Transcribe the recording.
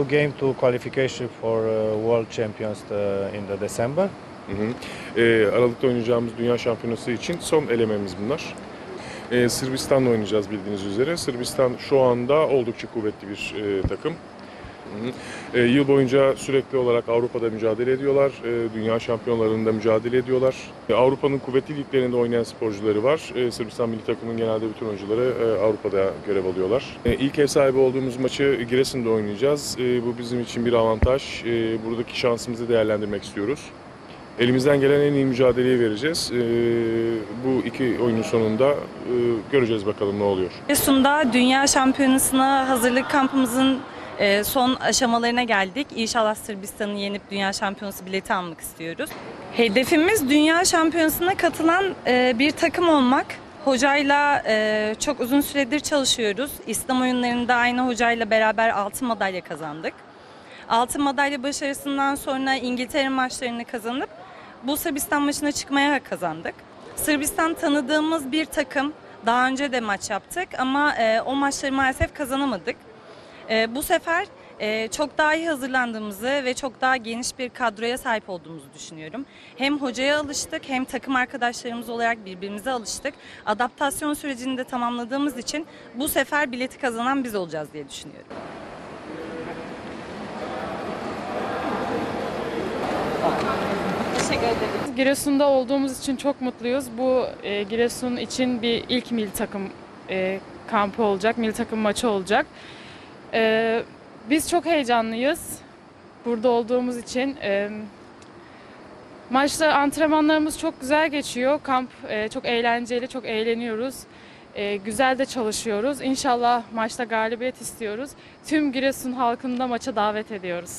Two game to qualification for uh, World Champions uh, in the December. Hı hı. Ee, Aralık'ta oynayacağımız Dünya Şampiyonası için son elememiz bunlar. Ee, Sırbistan'la oynayacağız bildiğiniz üzere. Sırbistan şu anda oldukça kuvvetli bir e, takım. Ee, yıl boyunca sürekli olarak Avrupa'da mücadele ediyorlar. Ee, dünya şampiyonlarında mücadele ediyorlar. Ee, Avrupa'nın kuvvetli liglerinde oynayan sporcuları var. Ee, Sırbistan milli takımının genelde bütün oyuncuları e, Avrupa'da görev alıyorlar. Ee, ilk ev sahibi olduğumuz maçı Giresun'da oynayacağız. Ee, bu bizim için bir avantaj. Ee, buradaki şansımızı değerlendirmek istiyoruz. Elimizden gelen en iyi mücadeleyi vereceğiz. Ee, bu iki oyunun sonunda e, göreceğiz bakalım ne oluyor. Giresun'da Dünya Şampiyonası'na hazırlık kampımızın e, son aşamalarına geldik. İnşallah Sırbistan'ı yenip Dünya Şampiyonası bileti almak istiyoruz. Hedefimiz Dünya Şampiyonası'na katılan e, bir takım olmak. Hocayla e, çok uzun süredir çalışıyoruz. İslam oyunlarında aynı hocayla beraber altın madalya kazandık. Altın madalya başarısından sonra İngiltere maçlarını kazanıp bu Sırbistan maçına çıkmaya kazandık. Sırbistan tanıdığımız bir takım. Daha önce de maç yaptık ama e, o maçları maalesef kazanamadık. E, bu sefer e, çok daha iyi hazırlandığımızı ve çok daha geniş bir kadroya sahip olduğumuzu düşünüyorum. Hem hocaya alıştık hem takım arkadaşlarımız olarak birbirimize alıştık. Adaptasyon sürecini de tamamladığımız için bu sefer bileti kazanan biz olacağız diye düşünüyorum. Giresun'da olduğumuz için çok mutluyuz. Bu e, Giresun için bir ilk milli takım e, kampı olacak, milli takım maçı olacak. E, biz çok heyecanlıyız burada olduğumuz için. E, maçta antrenmanlarımız çok güzel geçiyor. Kamp e, çok eğlenceli, çok eğleniyoruz. E, güzel de çalışıyoruz. İnşallah maçta galibiyet istiyoruz. Tüm Giresun halkını da maça davet ediyoruz.